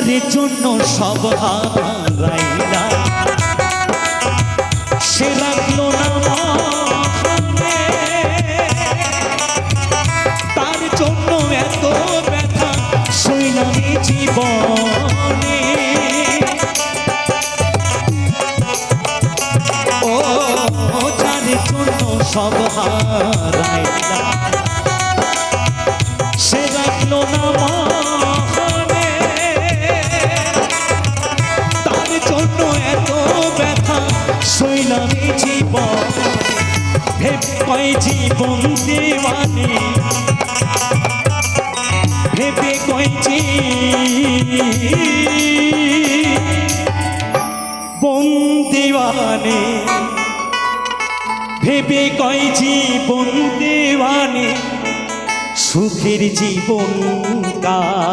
জন্য সব হারাইলা। সে রাখল না। তার জন্য এত ব্যথা সইলামি জীবনে। ও, যার জন্য সব হারাইলা। সে রাখল না সইলামি জীবন, ভেবে জীবন দেওয়ানে। ভেবে কয় জীবন দেওয়ানে। ভেবে কয় জীবন দেওয়ানে, সুখের জীবন কা